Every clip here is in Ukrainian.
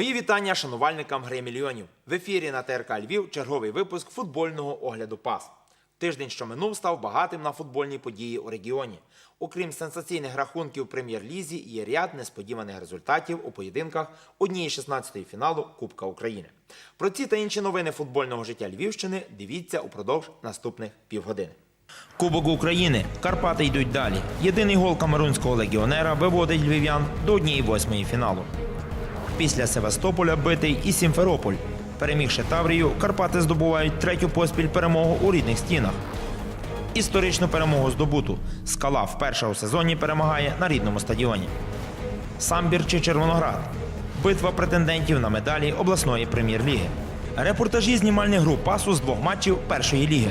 Мої вітання шанувальникам гри мільйонів. В ефірі на ТРК Львів черговий випуск футбольного огляду пас. Тиждень, що минув, став багатим на футбольні події у регіоні. Окрім сенсаційних рахунків в прем'єр-лізі, є ряд несподіваних результатів у поєдинках однієї 16-ї фіналу Кубка України. Про ці та інші новини футбольного життя Львівщини дивіться упродовж наступних півгодини. Кубок України. Карпати йдуть далі. Єдиний гол камерунського легіонера виводить львів'ян до однієї восьмої фіналу. Після Севастополя битий і Сімферополь. Перемігши Таврію, Карпати здобувають третю поспіль перемогу у рідних стінах. Історичну перемогу здобуту. Скала вперше у сезоні перемагає на рідному стадіоні. Самбір чи Червоноград. Битва претендентів на медалі обласної прем'єр-ліги. Репортажі знімальних груп пасу з двох матчів першої ліги.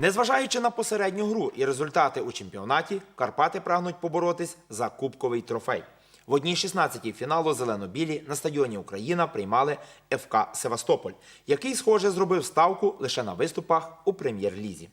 Незважаючи на посередню гру і результати у чемпіонаті, Карпати прагнуть поборотись за кубковий трофей. В одній 16-й фіналу зелено-білі на стадіоні Україна приймали ФК Севастополь, який, схоже, зробив ставку лише на виступах у прем'єр-лізі.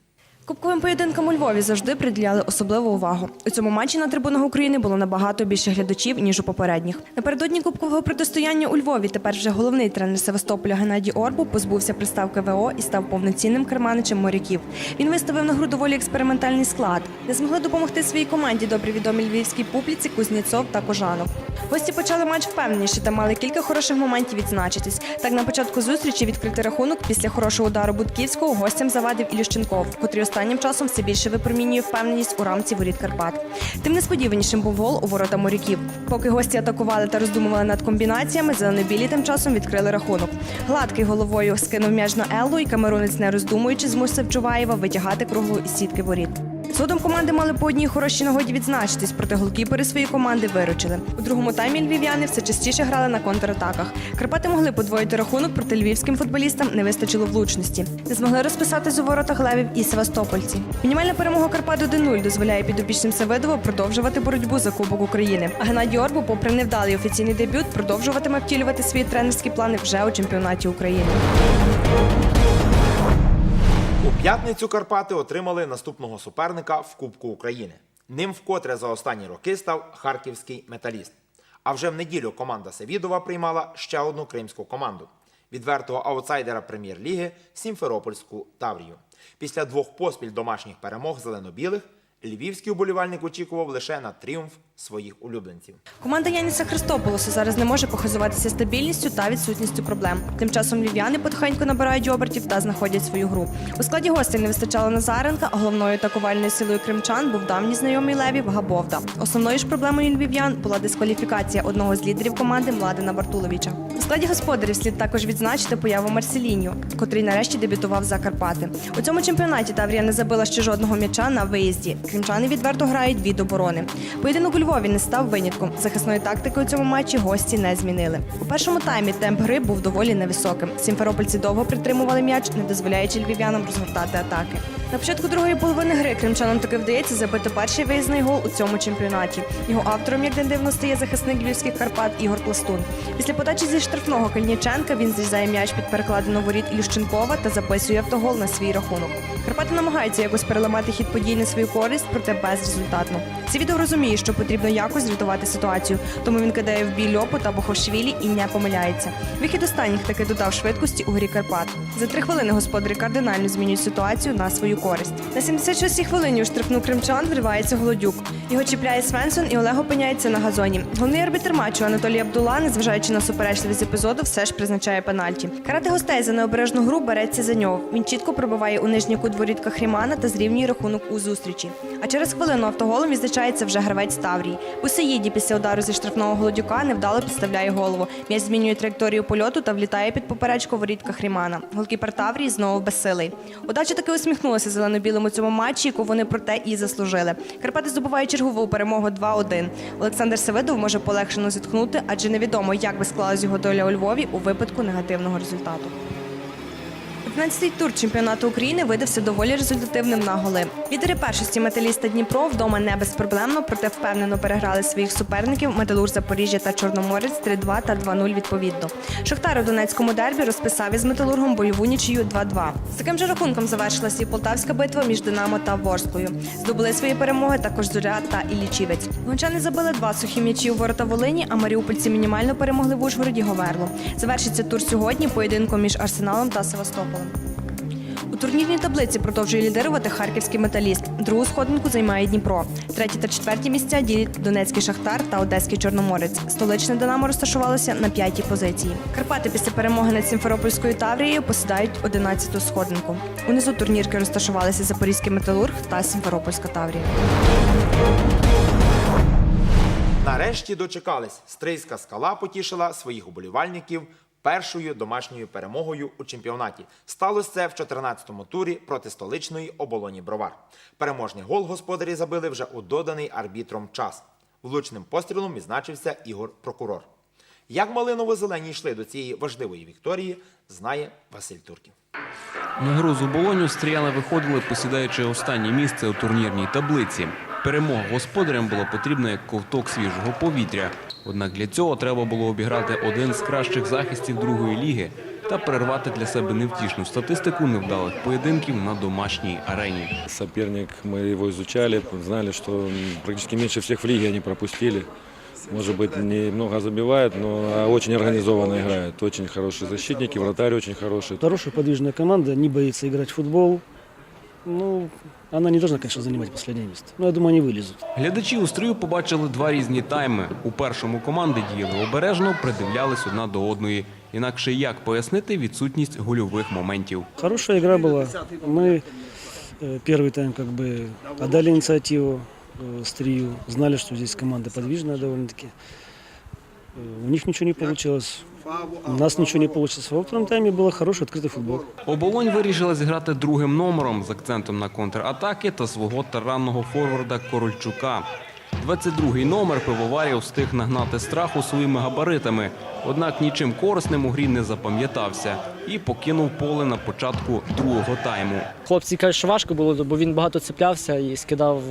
Кубковим поєдинкам у Львові завжди приділяли особливу увагу. У цьому матчі на трибунах України було набагато більше глядачів ніж у попередніх. Напередодні кубкового протистояння у Львові тепер вже головний тренер Севастополя Геннадій Орбу позбувся приставки ВО і став повноцінним керманичем моряків. Він виставив на гру доволі експериментальний склад. Не змогли допомогти своїй команді добрі відомі львівській публіці Кузнєцов та Кожанов. Гості почали матч впевненіше та мали кілька хороших моментів відзначитись. Так на початку зустрічі відкрити рахунок після хорошого удару Будківського гостям завадив Ілющенков, котрий останнім часом все більше випромінює впевненість у рамці воріт Карпат. Тим несподіванішим був гол у ворота моряків. Поки гості атакували та роздумували над комбінаціями, зеленобілі тим часом відкрили рахунок. Гладкий головою скинув м'яж на Еллу, і камерунець, не роздумуючи, змусив Чуваєва витягати круглу із сітки воріт. Згодом команди мали по одній хорошій нагоді відзначитись, проте голкіпери своєї команди виручили. У другому таймі львів'яни все частіше грали на контратаках. Карпати могли подвоїти рахунок, проте львівським футболістам не вистачило влучності. Не змогли розписатись у воротах левів і севастопольці. Мінімальна перемога Карпат 1-0 дозволяє підопічним Севедова продовжувати боротьбу за Кубок України. А Геннадій Орбу, попри невдалий офіційний дебют, продовжуватиме втілювати свої тренерські плани вже у чемпіонаті України. П'ятницю Карпати отримали наступного суперника в Кубку України. Ним вкотре за останні роки став харківський металіст. А вже в неділю команда Севідова приймала ще одну кримську команду відвертого аутсайдера прем'єр-ліги Сімферопольську Таврію. Після двох поспіль домашніх перемог зелено-білих львівський уболівальник очікував лише на тріумф своїх улюбленців. Команда Яніса Христополоса зараз не може похизуватися стабільністю та відсутністю проблем. Тим часом львів'яни потихеньку набирають обертів та знаходять свою гру. У складі гостей не вистачало Назаренка, а головною атакувальною силою кримчан був давній знайомий Левів Габовда. Основною ж проблемою львів'ян була дискваліфікація одного з лідерів команди Младена Бартуловича. У складі господарів слід також відзначити появу Марселіньо, котрий нарешті дебютував за Карпати. У цьому чемпіонаті Таврія не забила ще жодного м'яча на виїзді. Кримчани відверто грають від оборони. Поєдинок у Львові не став винятком. Захисної тактики у цьому матчі гості не змінили. У першому таймі темп гри був доволі невисоким. Сімферопольці довго притримували м'яч, не дозволяючи львів'янам розгортати атаки. На початку другої половини гри кримчанам таки вдається забити перший виїзний гол у цьому чемпіонаті. Його автором, як не дивно, стає захисник львівських Карпат Ігор Пластун. Після подачі зі штрафного Кальніченка він зрізає м'яч під перекладину воріт Ілющенкова та записує автогол на свій рахунок. Карпати намагаються якось переламати хід подій на свою користь, проте безрезультатно. Севідов розуміє, що потрібно якось врятувати ситуацію, тому він кидає в бій Льопу та Бохошвілі і не помиляється. Вихід останніх таки додав швидкості у грі Карпат. За три хвилини господарі кардинально змінюють ситуацію на свою користь. На 76-й хвилині у штрафну кримчан вривається Голодюк. Його чіпляє Свенсон і Олег опиняється на газоні. Головний арбітр матчу Анатолій Абдула, незважаючи на суперечливість епізоду, все ж призначає пенальті. Карати гостей за необережну гру береться за нього. Він чітко пробиває у нижній кут воріт Хрімана та зрівнює рахунок у зустрічі. А через хвилину автоголом відзначається вже гравець Таврії. У Сеїді після удару зі штрафного голодюка невдало підставляє голову. М'яч змінює траєкторію польоту та влітає під поперечку воріт Хрімана. Голкіпер Таврії знову безсилий. Удача таки усміхнулася зелено-білому цьому матчі, яку вони проте і заслужили. Карпати здобувають чергову перемогу 2-1. Олександр Севидов може полегшено зітхнути, адже невідомо, як би склалась його доля у Львові у випадку негативного результату. 15-й тур чемпіонату України видався доволі результативним на голи. Лідери першості металіста Дніпро вдома не безпроблемно, проте впевнено переграли своїх суперників Металург Запоріжжя та Чорноморець 3-2 та 2-0 відповідно. Шахтар у Донецькому дербі розписав із металургом бойову нічию 2-2. З таким же рахунком завершилася і полтавська битва між Динамо та Ворсклою. Здобули свої перемоги також Зоря та Іллічівець. Гончани забили два сухі м'ячі у ворота Волині, а маріупольці мінімально перемогли в Ужгороді Говерло. Завершиться тур сьогодні поєдинком між Арсеналом та Севастополем. У турнірній таблиці продовжує лідирувати харківський металіст. Другу сходинку займає Дніпро. Треті та четверті місця ділять Донецький Шахтар та Одеський Чорноморець. Столичне Динамо розташувалося на п'ятій позиції. Карпати після перемоги над Сімферопольською Таврією посідають 11-ту сходинку. Унизу турнірки розташувалися Запорізький металург та Сімферопольська Таврія. Нарешті дочекались. Стрийська скала потішила своїх уболівальників першою домашньою перемогою у чемпіонаті. Сталося це в 14-му турі проти столичної оболоні Бровар. Переможний гол господарі забили вже у доданий арбітром час. Влучним пострілом відзначився Ігор Прокурор. Як малиново-зелені йшли до цієї важливої вікторії, знає Василь Турків. На гру з оболоню стріяни виходили, посідаючи останнє місце у турнірній таблиці. Перемога господарям була потрібна як ковток свіжого повітря. Однак для цього треба було обіграти один з кращих захистів другої ліги та перервати для себе невтішну статистику невдалих поєдинків на домашній арені. Соперник, мы его изучали, знали, что м, практически меньше всех в лиге они пропустили. Может быть, немного забивает, но а, очень организованно играет. Очень хорошие защитники, вратарь очень хороший. Хорошая подвижная команда, не боится играть в футбол. Ну, она не должна, конечно, занимать последнее место. Но я думаю, они вылезут. Глядачі у стрію побачили два різні тайми. У першому команди діяли обережно, придивлялись одна до одної. Інакше як пояснити відсутність гольових моментів. Хорошая игра была. Мы э, первый тайм как бы отдали инициативу э, Стрию. Знали, что здесь команда подвижная довольно-таки. Э, У них ничего не получилось. У нас ничего не получилось. Во втором тайме был хороший открытый футбол. Оболонь вирішила зіграти другим номером з акцентом на контратаки та свого таранного форварда Корольчука. 22-й номер пивоварів встиг нагнати страху своїми габаритами, однак нічим корисним у грі не запам'ятався і покинув поле на початку другого тайму. Хлопці кажуть, що важко було, бо він багато цеплявся і скидав.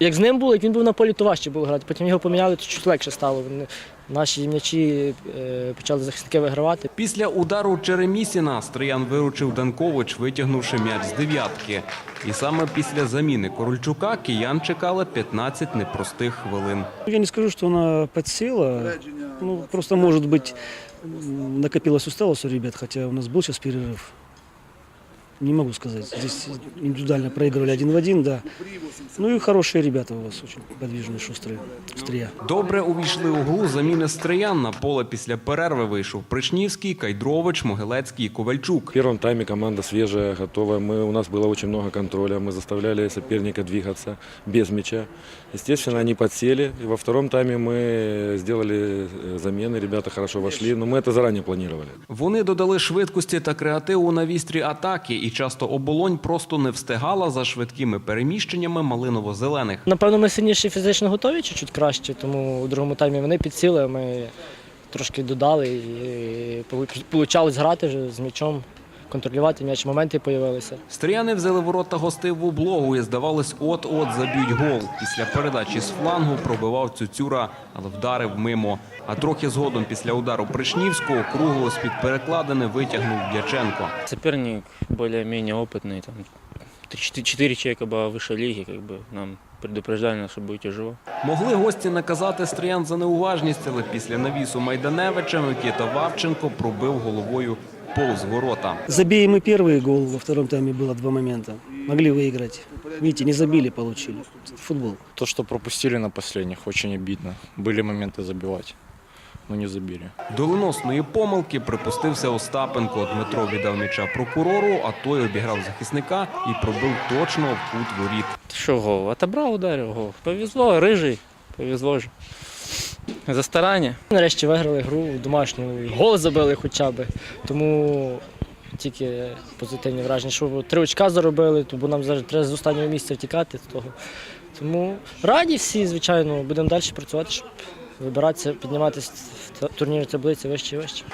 Як з ним було, як він був на полі, то важче було грати. Потім його поміняли, то чуть легше стало. Наші м'ячі е, почали захисники вигравати. Після удару Черемісіна Стриян виручив Данкович, витягнувши м'яч з дев'ятки. І саме після заміни Корольчука киян чекали 15 непростих хвилин. Я не скажу, что она подсела. Ну, просто, может быть, м, накопилась усталость у ребят, хотя у нас был сейчас перерыв. Не могу сказать. Здесь индивидуально проигрывали один в один, да. Ну и хорошие ребята у вас, очень подвижные, шустрые, шустрия. Добре увійшли у гру заміни Стриян. На поле після перерви вийшов Причнівський, Кайдрович, Могилецький і Ковальчук. В первом тайме команда свежая, готовая. Мы, у нас было очень много контроля. Мы заставляли соперника двигаться без мяча. Естественно, они подсели. И во втором тайме мы сделали э, замены. Ребята хорошо вошли. Но мы это заранее планировали. Вони додали швидкості та креативу на вістрі атаки, і часто оболонь просто не встигала за швидкими переміщеннями малиново-зелених. Напевно, ми сильніші фізично готові, чуть-чуть краще, тому у другому таймі вони підсіли, ми трошки додали і вийшло грати з м'ячом, контролювати м'яч, моменти з'явилися. Стріяни взяли ворота гостей в облогу і здавалось, от-от заб'ють гол. Після передачі з флангу пробивав Цюцюра, але вдарив мимо. А трохи згодом після удару Пришнівського кругло з-під перекладини витягнув Дяченко. Соперник более-менее опытный, там 4 человека было выше лиги, как бы нам предупреждали, нас, что будет тяжело. Могли гості наказати стріян за неуважність, але після навісу Майданевича Микита Вавченко пробив головою повз ворота. Забей мы первый гол, во втором тайме было два момента. Могли выиграть. Видите, не забили, получили. Футбол. То, что пропустили на последних, очень обидно. Были моменты забивать, но не забили. Доленосної помилки припустився Остапенко. Дмитро віддав м'яча прокурору, а той обіграв захисника і пробив точно в кут воріт. Что гол? Отобрал, ударил гол. Повезло, рыжий, повезло же. За старання. Нарешті виграли гру домашню, гол забили хоча б. Тому тільки позитивні враження, що три очка заробили, бо нам зараз треба з останнього місця втікати. Тому раді всі, звичайно, будемо далі працювати, щоб вибиратися, підніматися в турнірі таблиці вище і вище.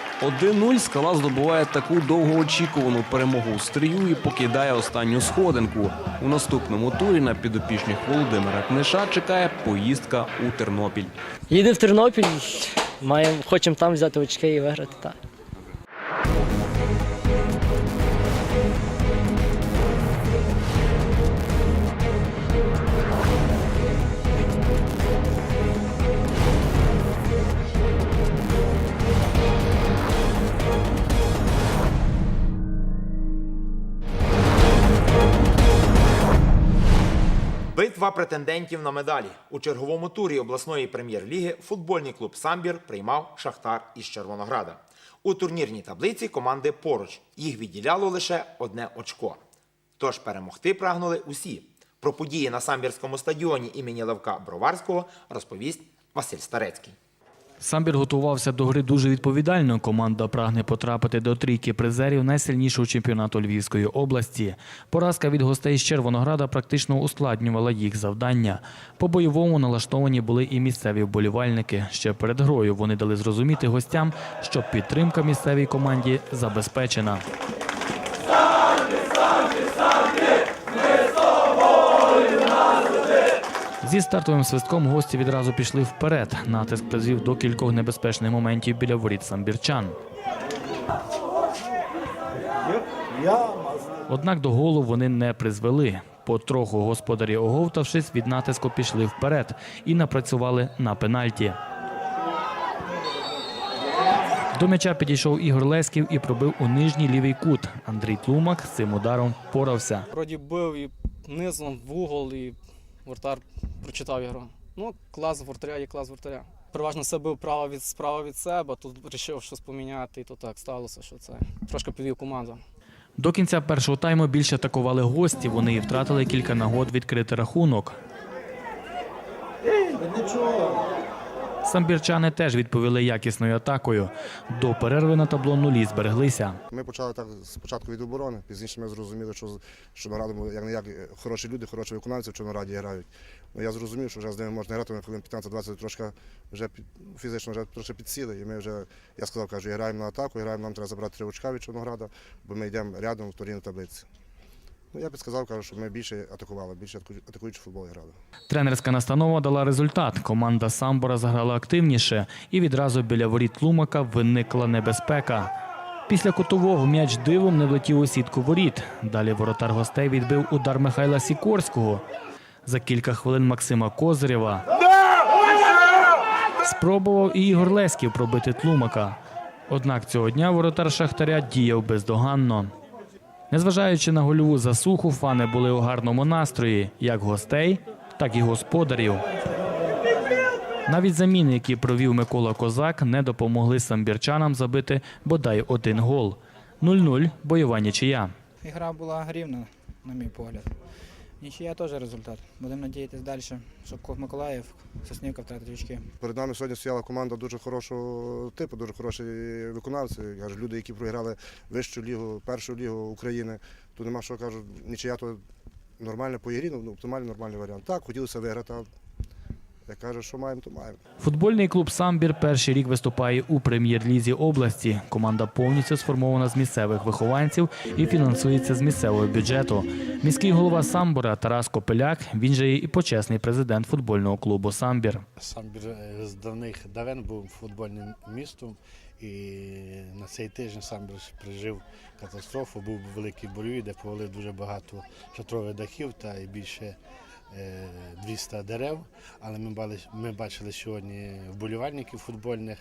1-0 скала здобуває таку довгоочікувану перемогу у стрію і покидає останню сходинку. У наступному турі на підопічних Володимира Книша чекає поїздка у Тернопіль. Їде в Тернопіль, маємо, хочемо там взяти очки і виграти. Так. Претендентів на медалі у черговому турі обласної прем'єр-ліги футбольний клуб Самбір приймав Шахтар із Червонограда. У турнірній таблиці команди поруч їх відділяло лише одне очко. Тож перемогти прагнули усі. Про події на самбірському стадіоні імені Левка Броварського розповість Василь Старецький. Самбір готувався до гри дуже відповідально. Команда прагне потрапити до трійки призерів найсильнішого чемпіонату Львівської області. Поразка від гостей з Червонограда практично ускладнювала їх завдання. По бойовому налаштовані були і місцеві вболівальники. Ще перед грою вони дали зрозуміти гостям, що підтримка місцевій команді забезпечена. Зі стартовим свистком гості відразу пішли вперед. Натиск призвів до кількох небезпечних моментів біля воріт самбірчан. Однак до голу вони не призвели. Потроху господарі, оговтавшись від натиску, пішли вперед і напрацювали на пенальті. До м'яча підійшов Ігор Лесків і пробив у нижній лівий кут. Андрій Тлумак з цим ударом впорався. Вроді бив і низом в угол, і вратар прочитав ігру. Ну, клас вратаря є клас вратаря. Переважно все бив право від справа від себе, тут вирішив щось поміняти, і то так сталося, що це трошки підвів команду. До кінця першого тайму більше атакували гості. Вони і втратили кілька нагод відкрити рахунок. Самбірчани теж відповіли якісною атакою. До перерви на табло нулі збереглися. Ми почали так спочатку від оборони, пізніше ми зрозуміли, що, що ми радимо як не як хороші люди, хороші виконавці в Чорнораді грають. Ну, я зрозумів, що вже з ними можна грати, хвилин 15-20 трошки вже фізично вже трошки підсіли. І ми вже, я сказав, кажу, граємо на атаку, граємо, нам треба забрати три очка від Чорнограда, бо ми йдемо рядом в турнірній таблиці. Ну, я підсказав, кажу, що ми більше атакували, більше атаку- атакуючий футбол грали. Тренерська настанова дала результат. Команда Самбора заграла активніше, і відразу біля воріт Лумака виникла небезпека. Після кутового м'яч дивом не влетів у сітку воріт. Далі воротар гостей відбив удар Михайла Сікорського. За кілька хвилин Максима Козирєва. Спробував і Ігор Лесків пробити Тлумака. Однак цього дня воротар Шахтаря діяв бездоганно. Незважаючи на гольову засуху, фани були у гарному настрої як гостей, так і господарів. Навіть заміни, які провів Микола Козак, не допомогли самбірчанам забити бодай один гол. 0-0 бойова нічия. Ігра була рівна, на мій погляд. Нічия теж результат. Будемо надіятися далі, щоб Миколаїв, Соснівка втратить очки. Перед нами сьогодні стояла команда дуже хорошого типу, дуже хороші виконавці. Кажу, люди, які програли вищу лігу, першу лігу України. Тут нема що кажу, нічия то нормально по ігрі, ну оптимальний нормальний варіант. Так, хотілося виграти. Я кажу, що маємо, то маємо. Футбольний клуб Самбір перший рік виступає у прем'єр-лізі області. Команда повністю сформована з місцевих вихованців і фінансується з місцевого бюджету. Міський голова Самбора Тарас Копеляк, він же є і почесний президент футбольного клубу Самбір. Самбір з давних давен був футбольним містом, і на цей тиждень Самбір пережив катастрофу. Був великий буревій, де повалив дуже багато шатрових дахів та і більше 200 дерев. Але ми бачили, ми бачили сьогодні вболівальників футбольних,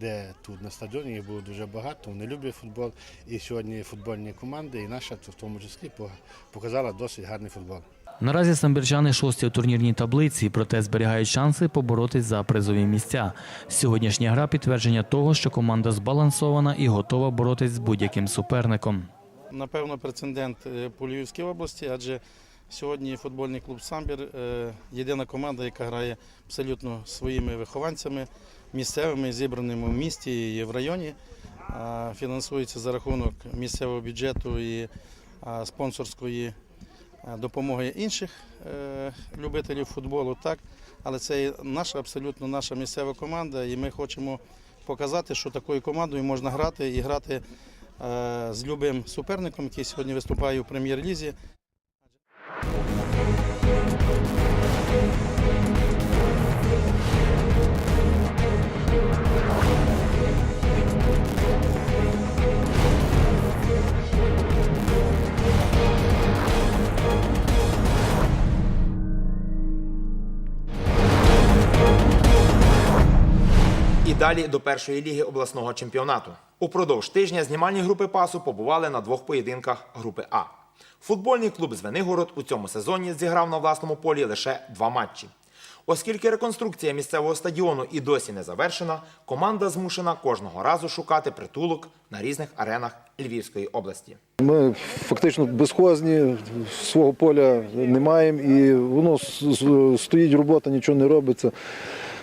де тут на стадіоні їх було дуже багато. Вони люблять футбол. І сьогодні футбольні команди, і наша в тому числі показала досить гарний футбол. Наразі самбірчани шості у турнірній таблиці, проте зберігають шанси поборотись за призові місця. Сьогоднішня гра підтвердження того, що команда збалансована і готова боротись з будь-яким суперником. Напевно, прецедент е, по Львівській області, адже сьогодні футбольний клуб Самбір е, єдина команда, яка грає абсолютно своїми вихованцями, місцевими, зібраними в місті і в районі. Фінансується за рахунок місцевого бюджету і спонсорської е, допомоги інших е, любителів футболу, так. Але це наша абсолютно наша місцева команда, і ми хочемо показати, що такою командою можна грати і грати е, з любим суперником, який сьогодні виступає у прем'єр-лізі. Далі до першої ліги обласного чемпіонату. Упродовж тижня знімальні групи пасу побували на двох поєдинках групи А. Футбольний клуб Звенигород у цьому сезоні зіграв на власному полі лише два матчі. Оскільки реконструкція місцевого стадіону і досі не завершена, команда змушена кожного разу шукати притулок на різних аренах Львівської області. Ми фактично безхозні, свого поля не маємо і воно стоїть робота, нічого не робиться.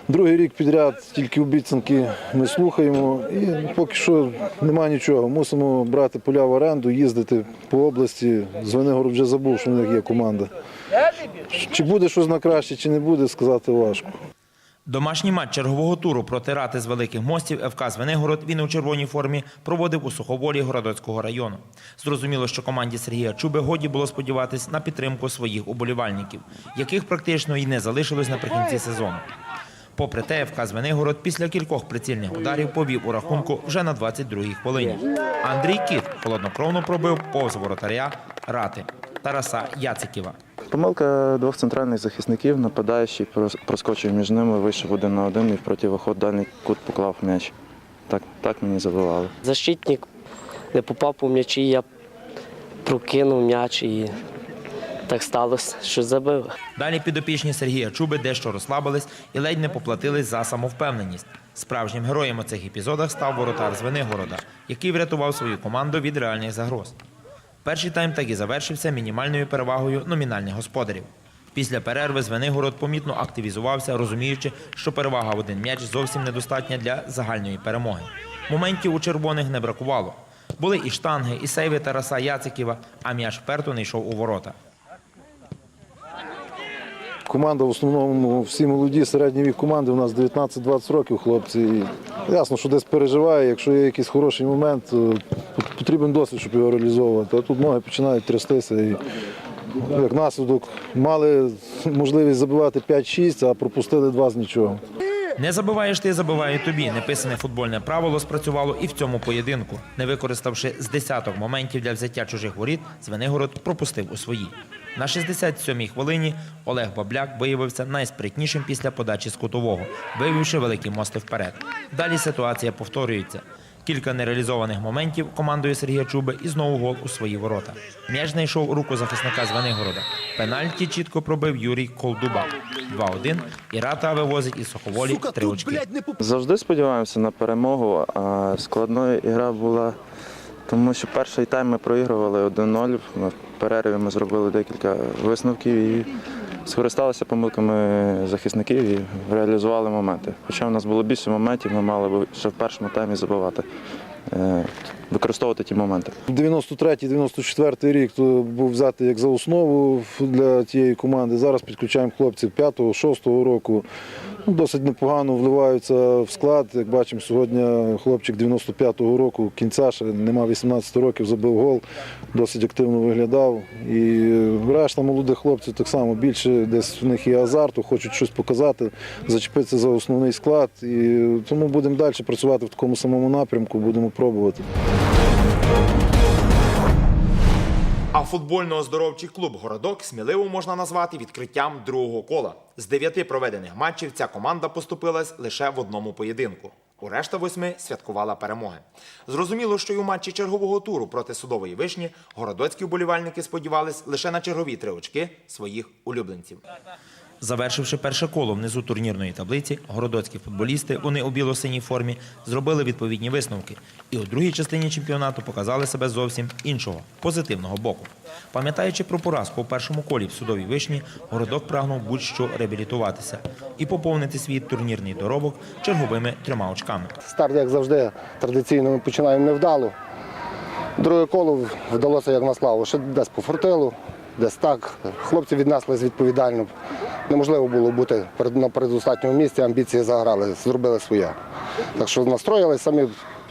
Другий рік підряд тільки обіцянки ми слухаємо і поки що немає нічого. Мусимо брати поля в оренду, їздити по області. Звенигород вже забув, що в них є команда. Чи буде щось на краще, чи не буде, сказати важко. Домашній матч чергового туру проти рати з великих мостів ФК Звенигород він у червоній формі проводив у Суховолі Городоцького району. Зрозуміло, що команді Сергія Чуби годі було сподіватись на підтримку своїх уболівальників, яких практично й не залишилось наприкінці сезону. Попри те, ФК Звенигород після кількох прицільних ударів повів у рахунку вже на 22-й хвилині. Андрій Кіт холоднокровно пробив повз воротаря рати Тараса Яциківа. Помилка двох центральних захисників, нападаючий проскочив між ними, вийшов один на один і в противоход дальній кут поклав м'яч. Так, так мені забивали. Защитник не попав по м'ячі, я прокинув м'яч і так сталося, що забив. Далі підопічні Сергія Чуби дещо розслабились і ледь не поплатились за самовпевненість. Справжнім героєм у цих епізодах став воротар з Венигорода, який врятував свою команду від реальних загроз. Перший тайм так і завершився мінімальною перевагою номінальних господарів. Після перерви Звенигород помітно активізувався, розуміючи, що перевага в один м'яч зовсім недостатня для загальної перемоги. Моментів у червоних не бракувало. Були і штанги, і сейви Тараса Яциківа, а м'яч вперто не йшов у ворота. Команда в основному всі молоді, середній вік команди. У нас 19-20 років хлопці. І ясно, що десь переживає. Якщо є якийсь хороший момент, потрібен досвід, щоб його реалізовувати. А тут ноги починають трястися. І як наслідок мали можливість забивати 5-6, а пропустили 2 з нічого. Не забиваєш ти, забиває тобі. Неписане футбольне правило спрацювало і в цьому поєдинку. Не використавши з десяток моментів для взяття чужих воріт, Звенигород пропустив у свої. На 67-й хвилині Олег Бабляк виявився найспритнішим після подачі з кутового, вивівши великі мости вперед. Далі ситуація повторюється. Кілька нереалізованих моментів командою Сергія Чуби і знову гол у свої ворота. М'яч знайшов руку захисника Звенигорода. Пенальті чітко пробив Юрій Колдуба. 2-1. І Рата вивозить із Суховолі три очки. Завжди сподіваємося на перемогу, а складною ігра була, тому що перший тайм ми проігрували 1-0. В перерві ми зробили декілька висновків і скористалися помилками захисників і реалізували моменти. Хоча в нас було більше моментів, ми мали б ще в першому таймі забивати, е, використовувати ті моменти. 93-94 рік то був взятий як за основу для тієї команди. Зараз підключаємо хлопців 5-6 року. Ну, Досить непогано вливаються в склад. Як бачимо, сьогодні хлопчик 95-го року, кінця ще нема 18 років, забив гол, досить активно виглядав. І решта молодих хлопців так само більше десь в них є азарту, хочуть щось показати, зачепитися за основний склад. І тому будемо далі працювати в такому самому напрямку, будемо пробувати. А футбольно-оздоровчий клуб Городок сміливо можна назвати відкриттям другого кола. З дев'яти проведених матчів ця команда поступилась лише в одному поєдинку. У решта восьми святкувала перемоги. Зрозуміло, що й у матчі чергового туру проти судової вишні городоцькі вболівальники сподівались лише на чергові три очки своїх улюбленців. Завершивши перше коло внизу турнірної таблиці, городоцькі футболісти, вони у біло-синій формі, зробили відповідні висновки і у другій частині чемпіонату показали себе зовсім іншого, позитивного боку. Пам'ятаючи про поразку у першому колі в судовій вишні, городок прагнув будь-що реабілітуватися і поповнити свій турнірний доробок черговими трьома очками. Старт, як завжди, традиційно ми починаємо невдало. Друге коло вдалося як на славу. Ще десь по фортилу. десь так. Хлопці віднеслись відповідально. Неможливо було бути на передостатньому місці, амбіції заграли, зробили своє. Так що настроїли самі.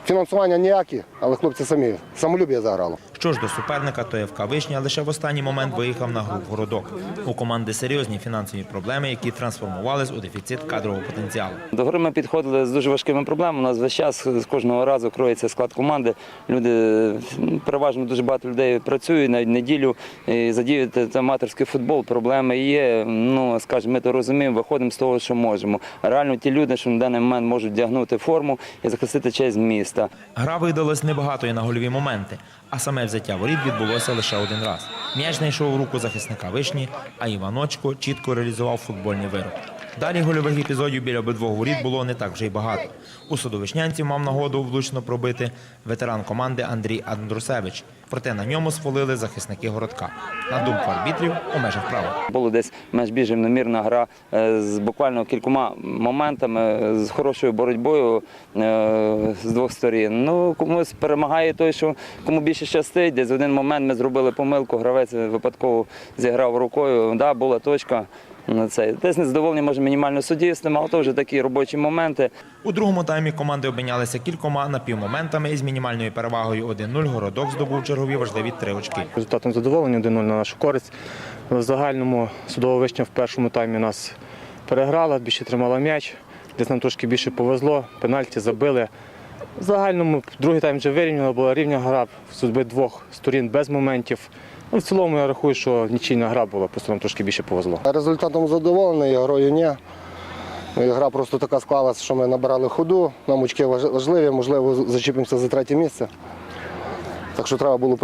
Фінансування ніякі, але хлопці самі. Самолюб'я заграло. Що ж до суперника, то ФК Вишня лише в останній момент виїхав на гру в городок. У команди серйозні фінансові проблеми, які трансформувались у дефіцит кадрового потенціалу. До гри ми підходили з дуже важкими проблемами. У нас весь час з кожного разу кроється склад команди. Люди переважно дуже багато людей працюють навіть неділю і задіяти аматорський футбол. Проблеми є. Ну скажімо, ми то розуміємо, виходимо з того, що можемо. Реально ті люди, що на даний момент можуть вдягнути форму і захистити честь міста. Гра видалась небагато і на гольові моменти, а саме взяття воріт відбулося лише один раз. М'яч знайшов руку захисника вишні, а Іваночко чітко реалізував футбольний вирок. Далі гольових епізодів біля обидвох воріт було не так вже й багато. У судовишнянців мав нагоду влучно пробити ветеран команди Андрій Андрусевич. Проте на ньому сфолили захисники городка. На думку арбітрів у межах права. Було десь менш більш рівномірна гра е, з буквально кількома моментами, е, з хорошою боротьбою е, з двох сторін. Ну, комусь перемагає той, що кому більше щастить. Десь в один момент ми зробили помилку, гравець випадково зіграв рукою. Да, була точка. На це. Десь незадоволені, може, мінімально суддівством, але то вже такі робочі моменти. У другому таймі команди обмінялися кількома напівмоментами і з мінімальною перевагою 1-0 городок здобув чергові важливі три очки. Результатом задоволені 1-0 на нашу користь. В загальному судова вишня в першому таймі нас переграла, більше тримала м'яч. Десь нам трошки більше повезло, пенальті забили. В загальному другий тайм вже вирівняно, була рівня гра, судьби двох сторін без моментів. Ну, в цілому я рахую, що нічийна гра була, просто нам трошки більше повезло. Результатом задоволений, грою ні. Ну, Гра просто така склалася, що ми набирали ходу, нам очки важливі, можливо, зачепимося за третє місце. Так що треба було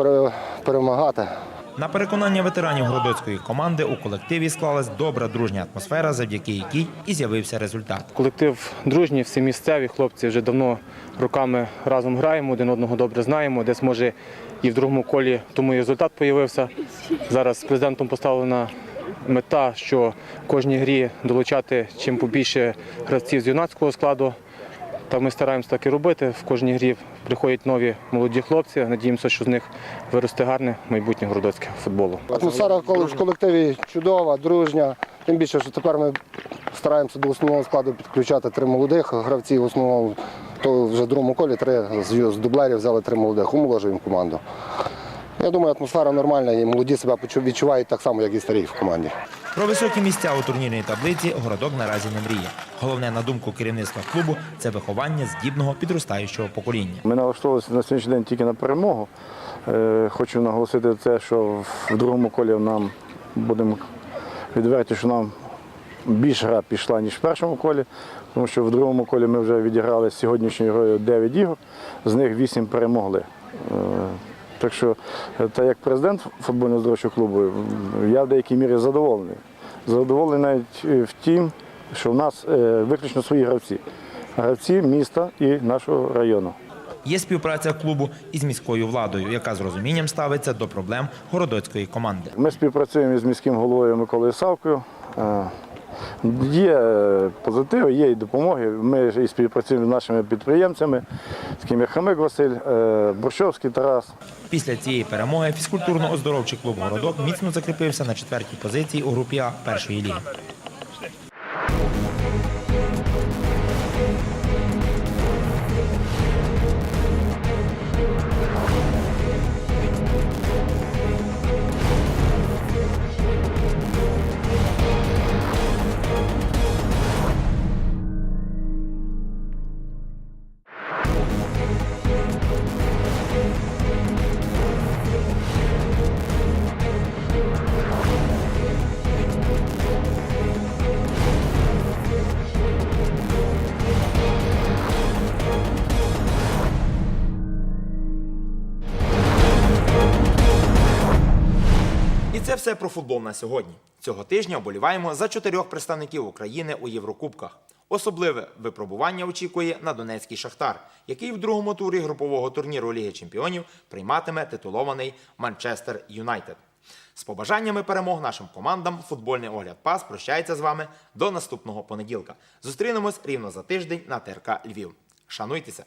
перемагати. На переконання ветеранів городоцької команди у колективі склалась добра дружня атмосфера, завдяки якій і з'явився результат. Колектив дружній, всі місцеві хлопці вже давно роками разом граємо, один одного добре знаємо. Десь може і в другому колі тому і результат з'явився. Зараз з президентом поставлена мета, що в кожній грі долучати чим побільше гравців з юнацького складу. Та ми стараємося так і робити. В кожній грі приходять нові молоді хлопці. Надіємося, що з них виросте гарне майбутнє городоцьке футболу. Атмосфера в колективі чудова, дружня. Тим більше, що тепер ми стараємося до основного складу підключати три молодих гравців. Основному то вже в другому колі три з дублерів взяли три молодих, умоложуємо команду. Я думаю, атмосфера нормальна і молоді себе відчувають так само, як і старі в команді. Про високі місця у турнірній таблиці городок наразі не мріє. Головне, на думку керівництва клубу, це виховання здібного підростаючого покоління. Ми налаштовувалися на сьогоднішній день тільки на перемогу. Е, Хочу наголосити це, що в другому колі нам будемо відверті, що нам більше гра пішла, ніж в першому колі, тому що в другому колі ми вже відіграли з сьогоднішньою грою 9 ігор, з них 8 перемогли. Так що, е, та як президент футбольного здоровчого клубу, я в деякій мірі задоволений. Задоволений навіть е, в тім, що в нас е, виключно свої гравці. Гравці міста і нашого району. Є співпраця клубу із міською владою, яка з розумінням ставиться до проблем городоцької команди. Ми співпрацюємо із міським головою Миколою Савкою. Є е, позитиви, є і допомоги. Ми і співпрацюємо з нашими підприємцями, такими як Хамик Василь, е, Борщовський Тарас. Після цієї перемоги фізкультурно-оздоровчий клуб городок міцно закріпився на четвертій позиції у групі А першої ліги. Це все про футбол на сьогодні. Цього тижня вболіваємо за чотирьох представників України у Єврокубках. Особливе випробування очікує на Донецький Шахтар, який в другому турі групового турніру Ліги Чемпіонів прийматиме титулований Манчестер Юнайтед. З побажаннями перемог нашим командам футбольний огляд ПАС прощається з вами до наступного понеділка. Зустрінемось рівно за тиждень на ТРК Львів. Шануйтеся!